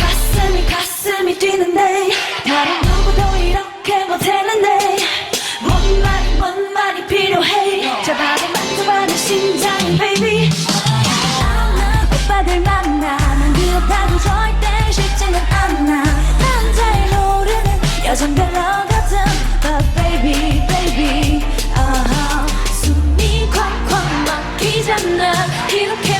가슴이 가슴이 뛰는 내 다른 누구도 이렇게 못하는 내뭔 말이 뭔 말이 필요해. 잡아도 만져봐 내 심장은 baby. 아나 오빠들 만나. 난 그렇다고 절대 쉽지는 않아. 여전 별로 같은 But baby baby uh -huh. 숨이 쾅쾅 막히잖아 이렇게